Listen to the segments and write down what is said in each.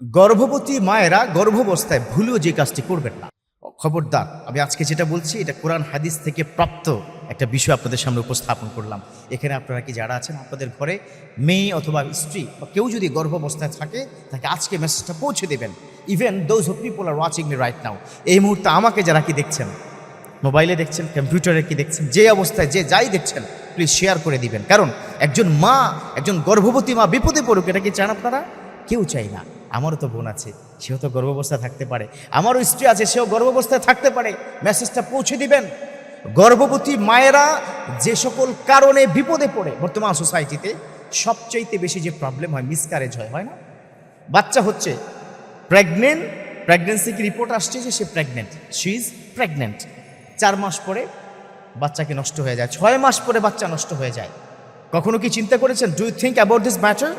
গর্ভবতী মায়েরা গর্ভাবস্থায় ভুলেও যে কাজটি করবেন না। খবরদার, আমি আজকে যেটা বলছি, এটা কোরআন হাদিস থেকে প্রাপ্ত একটা বিষয় আপনাদের সামনে উপস্থাপন করলাম। এখানে আপনারা কি যারা আছেন, আপনাদের ঘরে মেয়ে অথবা স্ত্রী বা কেউ যদি গর্ভাবস্থায় থাকে, তাকে আজকে মেসেজটা পৌঁছে দেবেন। Even those of people are watching me right now এই মুহূর্তে আমাকে যারা কি দেখছেন, মোবাইলে দেখছেন কম্পিউটারে কি দেখছেন, যে অবস্থায়, যে যাই দেখছেন প্লিজ শেয়ার করে দিবেন। কারণ একজন মা, একজন গর্ভবতী মা বিপদে পড়ুক, এটা কি চান আপনারা? কেউ চাই না। আমারও তো বোন আছে, সেও তো গর্ভাবস্থায় থাকতে পারে। আমারও স্ত্রী আছে, সেও গর্ভাবস্থায় থাকতে পারে। মেসেজটা পৌঁছে দিবেন। গর্ভবতী মায়েরা যে সকল কারণে বিপদে পড়ে, বর্তমান সোসাইটিতে সবচাইতে বেশি যে প্রবলেম হয় মিসক্যারেজ হয় হয় না? বাচ্চা হচ্ছে প্রেগনেন্ট প্রেগনেন্সি কি রিপোর্ট আসছে যে সে প্রেগনেন্ট শি ইজ প্রেগনেন্ট চার মাস পরে বাচ্চাকে নষ্ট হয়ে যায়, ছয় মাস পরে বাচ্চা নষ্ট হয়ে যায়। কখনো কি চিন্তা করেছেন do you think about this matter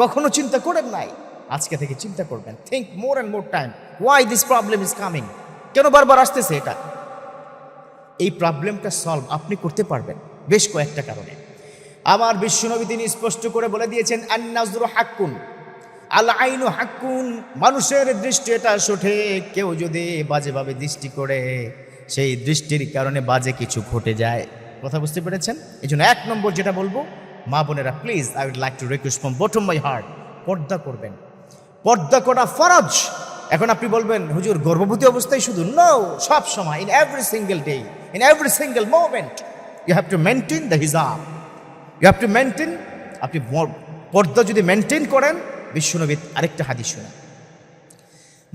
কখনো চিন্তা করেন নাই। আজকে থেকে চিন্তা করবেন। Think more and more time why this problem is coming কেন বারবার আসতেছে এটা? এই প্রবলেমটা সলভ আপনি করতে পারবেন বেশ কয়েকটা কারণে। আবার বিশ্বনবী তিনি স্পষ্ট করে বলে দিয়েছেন, আন্নাজরু হাক্কুন আল আইনু হাক্কুন। মানুষের দৃষ্টি এটা সঠিক কেউ যদি বাজেভাবে দৃষ্টি করে, সেই দৃষ্টির কারণে বাজে কিছু ঘটে যায়। কথা বুঝতে পেরেছেন? এই জন্য এক নম্বর যেটা বলব, মা বোনেরা please I would like to request from bottom my heart পর্দা করবেন। পর্দা করা ফরজ। এখন আপনি বলবেন, হুজুর, গর্ভবতী অবস্থায় শুধু? নো সব সময় in every single day in every single moment you have to maintain the হিজাব ইউ হ্যাভ টু মেনটেন আপনি পর্দা যদি মেনটেন করেন বিশ্বনবী আরেকটা হাদিস শুনে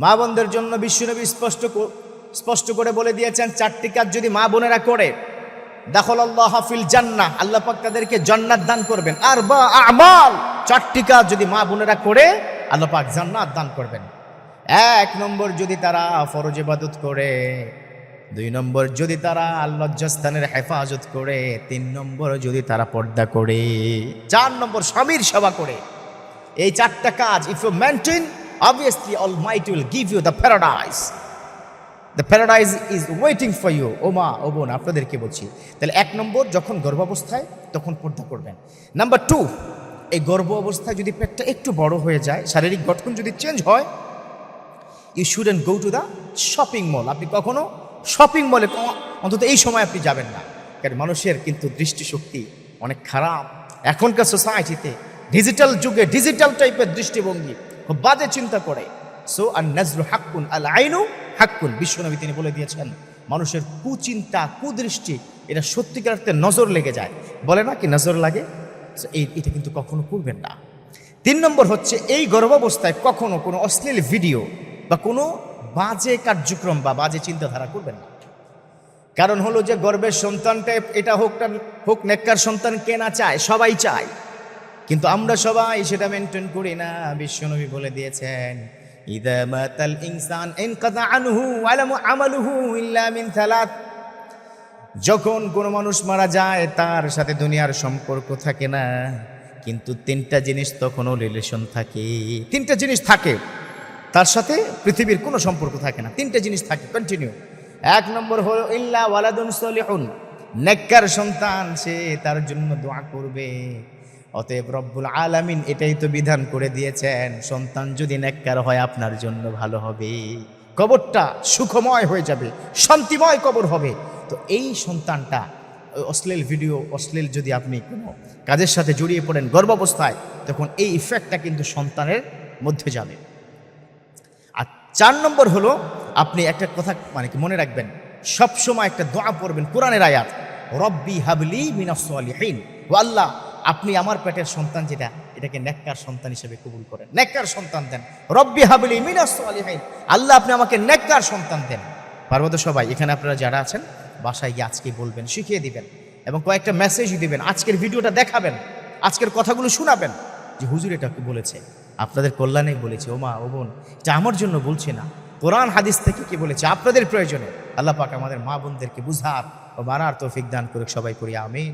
মা বোনদের জন্য বিশ্বনবী স্পষ্ট স্পষ্ট করে বলে দিয়েছেন, চারটি কাজ যদি মা বোনেরা করে দাখল আল্লাহ হাফিল জান্নাহ, আল্লাহ পাক তাদেরকে জান্নাত দান করবেন। আর বা, আমাল, চারটি কাজ যদি মা বোনেরা করে আল্লাহ পাক জান্নাত দান করবেন। এক নম্বর যদি তারা ফরজ ইবাদত করে, দুই নম্বর যদি তারা লজ্জাস্থানের হেফাজত করে, তিন নম্বর যদি তারা পর্দা করে, চার নম্বর স্বামীর সেবা করে। এই চারটা কাজ if you maintain obviously almighty will give you the paradise the paradise is waiting for you ও মা, ও বোন, আপনাদেরকে বলছি। তাহলে এক নম্বর, যখন গর্ভাবস্থায়, তখন পর্দা করবেন। নাম্বার টু এই গর্ভ অবস্থায় যদি পেটটা একটু বড় হয়ে যায়, শারীরিক গঠন যদি চেঞ্জ হয় you shouldn't go to the shopping mall আপনি কখনো শপিং মলে অন্তত এই সময় আপনি যাবেন না। কারণ মানুষের কিন্তু দৃষ্টিশক্তি অনেক খারাপ। এখনকার সোসাইটিতে ডিজিটাল যুগে ডিজিটাল টাইপের দৃষ্টিভঙ্গি খুব বাজে চিন্তা করে। সো আর নজরু হাক্কুন আল আইনু হাক্কুন বিশ্বনবী তিনি বলে দিয়েছেন, মানুষের কুচিন্তা, কুদৃষ্টি, এটা সত্যিকার নজর লেগে যায়। বলে না কি নজর লাগে? এটা কিন্তু কখনো করবেন না। তিন নম্বর হচ্ছে, এই গর্ভাবস্থায় কখনো কোনো অশ্লীল ভিডিও বা কোনো বাজে কার্যক্রম বা বাজে চিন্তাধারা করবেন না। কারণ হলো যে গর্বের সন্তানটা, এটা হোক হোক নেককার সন্তান কে না চায়, সবাই চায়। কিন্তু আমরা সবাই সেটা মেনটেন করি না, বিশ্বনবী বলে দিয়েছেন, ইদা মাতাল ইনসান ইনকাদা আনহু আলামু আমালুহু ইল্লা মিন থালাত যখন কোনো মানুষ মারা যায়, তার সাথে দুনিয়ার সম্পর্ক থাকে না। কিন্তু তিনটা জিনিস তখনও রিলেশন থাকে। তিনটা জিনিস থাকে, তার সাথে পৃথিবীর কোনো সম্পর্ক থাকে না। তিনটা জিনিস থাকে কন্টিনিউ এক নম্বর হলো, ইল্লা ওয়ালাদুন সলিহুন। নেককার সন্তান, সে তার জন্য দোয়া করবে। অতএব রব্বুল আলামিন এটাই তো বিধান করে দিয়েছেন, সন্তান যদি নেককার হয়, আপনার জন্য ভালো হবে। কবরটা সুখময় হয়ে যাবে, শান্তিময় কবর হবে। তো এই সন্তানটা অশ্লীল ভিডিও অশ্লীল যদি আপনি কোনো কাজের সাথে জড়িয়ে পড়েন গর্ভাবস্থায়, তখন এই ইফেক্টটা কিন্তু সন্তানের মধ্যে যাবে। আর চার নম্বর হলো, আপনি একটা কথা মানে কি মনে রাখবেন, সবসময় একটা দোয়া পড়বেন, কোরআনের আয়াত, রব্বি হাবলি মিনাসলিহীন ও আল্লাহ, আপনি আমার পেটের সন্তান যেটা, এটাকে নেককার সন্তান হিসেবে কবুল করেন। নেককার সন্তান দেন। রব্বি হাবলি মিনাসলিহীন আল্লাহ, আপনি আমাকে নেককার সন্তান দেন। পারব তো সবাই, এখানে আপনারা যারা আছেন বাসায় গিয়ে আজকে বলবেন, শিখিয়ে দিবেন এবং কয়েকটা মেসেজ দিবেন, আজকের ভিডিওটা দেখাবেন, আজকের কথাগুলো শোনাবেন। যে হুজুর এটা বলেছে, আপনাদের কল্যাণে বলেছে, ও মা, ও বোন, এটা আমার জন্য বলছে না। কোরআন হাদিস থেকে কি বলেছে? আপনাদের প্রয়োজনে। আল্লাহ পাক আমাদের মা বোনদেরকে বুঝার ও মানার তৌফিক দান করে সবাই করি, আমিন।